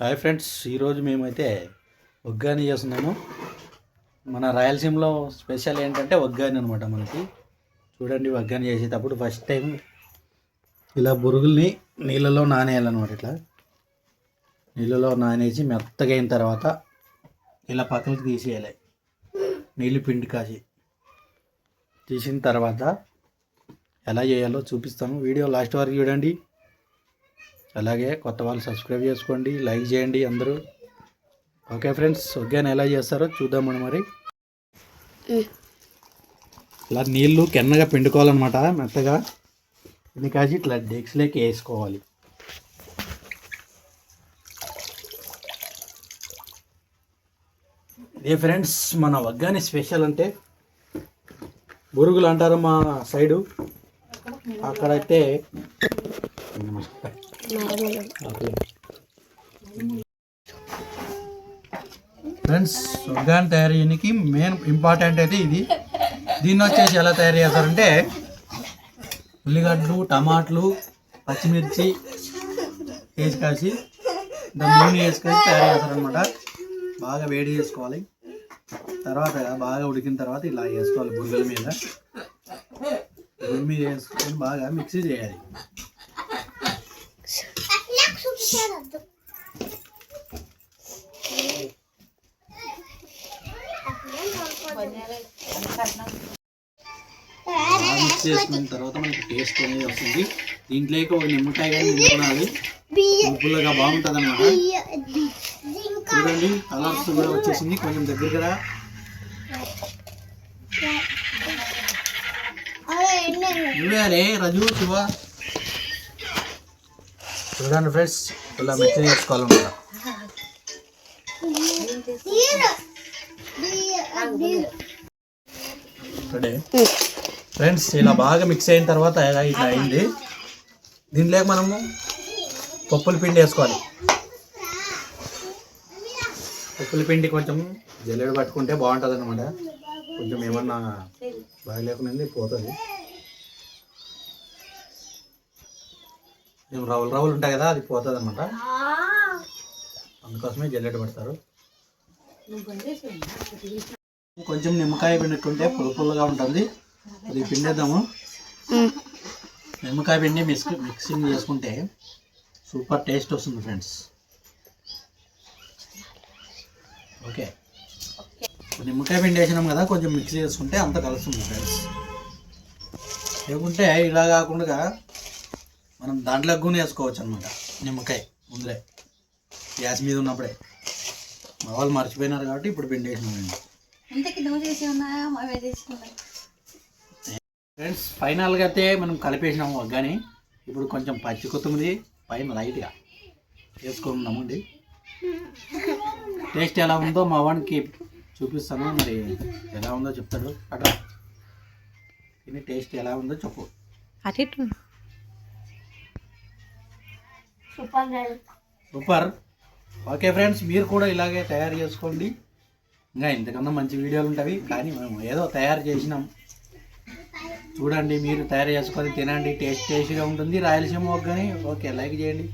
Hi friends ఈరోజు మేమైతే ఒగ్గాని చేస్తున్నాము. మన రాయలసీమలో స్పెషల్ ఏంటంటే ఒగ్గాని అనమాట మనకి. చూడండి ఒగ్గాని చేసేటప్పుడు ఫస్ట్ టైం ఇలా బురుగుల్ని నీళ్ళలో నానేయాలన్నమాట ఇట్లా. నీళ్ళలో నానేసి మెత్తగా అయిన తర్వాత ఇలా పక్కనకి తీసేయాలి. నీళ్ళు పిండి కాసి. తీసిన తర్వాత ఎలా చేయాలో చూపిస్తాను వీడియో లాస్ట్ వరకు చూడండి. అలాగే కొత్త వాళ్ళు సబ్స్క్రైబ్ చేసుకోండి లైక్ చేయండి అందరూ. ఓకే ఫ్రెండ్స్ ఒగ్గాని ఎలా చేస్తారో చూద్దాం మనం మరి ఇలా నీళ్ళు కెన్నగా పిండుకోవాలన్నమాట మెత్తగా. ఇది కాసి ఇట్లా డెక్స్లోకి వేసుకోవాలి. ఇదే ఫ్రెండ్స్ మన వగ్గాని స్పెషల్ అంటే బురుగులు అంటారు మా సైడు. అక్కడైతే ఫ్రెండ్స్ వగ్గాని తయారు చేయడానికి మెయిన్ ఇంపార్టెంట్ అయితే ఇది. దీన్ని వచ్చేసి ఎలా తయారు చేస్తారంటే ఉల్లిగడ్డలు టమాటాలు పచ్చిమిర్చి వేసి కాసి దాని నూనె వేసుకొని తయారు చేస్తారనమాట బాగా వేడి చేసుకోవాలి. తర్వాత బాగా ఉడికిన తర్వాత ఇలా వేసుకోవాలి బురుగుల మీద. బురుగుల మీద వేసుకొని బాగా మిక్సీ చేయాలి బాగా మిక్స్ చేసుకున్న తర్వాత మనకి టేస్ట్ అనేది వస్తుంది. దీంట్లోకి ఒక నిమ్మకాయ కానీ నింపుకోవాలి పుల్లగా బాగుంటుంది అనమాట చూడండి కలర్స్ కూడా వచ్చేసింది. కొంచెం దగ్గర రజు శివ. చూడండి ఫ్రెండ్స్ ఇలా మిక్స్ చేసుకోవాలన్నమాట. ఇక్కడే ఫ్రెండ్స్ ఇలా బాగా మిక్స్ అయిన తర్వాత ఇలా ఇట్లా అయింది? దీంట్లోకి మనము పప్పుల పిండి వేసుకోవాలి. పప్పుల పిండి కొంచెం జల్లెడ పట్టుకుంటే బాగుంటుంది అనమాట కొంచెం ఏమన్నా బాగలేకుండా పోతుంది. ఏం రవ్వలు రవ్వలు ఉంటాయి కదా అది పోతుంది అనమాట అందుకోసమే జల్లెడ పడతారు. కొంచెం నిమ్మకాయ పిండుకుంటే పుల్ల పుల్లగా ఉంటుంది. అది పిండేద్దాము. నిమ్మకాయ పిండి మిక్స్ మిక్సింగ్ చేసుకుంటే సూపర్ టేస్ట్ వస్తుంది ఫ్రెండ్స్. ఓకే. నిమ్మకాయ పిండి వేసినాం కదా కొంచెం మిక్స్ చేసుకుంటే అంత కలుస్తుంది ఫ్రెండ్స్. లేకుంటే ఇలా కాకుండా మనం దాంట్లో కూడా వేసుకోవచ్చు అనమాట నిమ్మకాయ ముందులే గ్యాస్ మీద ఉన్నప్పుడే. మా వాళ్ళు మర్చిపోయినారు కాబట్టి ఇప్పుడు పిండి వేసినామండి అంతే నువ్వు చేసి ఉన్నాయా ఫ్రెండ్స్ ఫైనల్గా అయితే మనం కలిపేసినాము వగ్గాని. ఇప్పుడు కొంచెం పచ్చి కొత్తిమీర పైన లైట్గా వేసుకున్నామండి టేస్ట్ ఎలా ఉందో మా వాడికి చూపిస్తాను. మరి ఎలా ఉందో చెప్తాడు. అట్రా తిని టేస్ట్ ఎలా ఉందో చెప్పు. సూపర్. ఓకే ఫ్రెండ్స్ మీరు కూడా ఇలాగే తయారు చేసుకోండి. ఇంకా ఇంతకన్నా మంచి వీడియోలు ఉంటాయి. కానీ మేము ఏదో తయారు చేసినాం. చూడండి మీరు తయారు చేసుకొని తినండి టేస్ట్ టేస్ట్గా ఉంటుంది. రాయలసీమ ఒగ్గని ఓకే లైక్ చేయండి.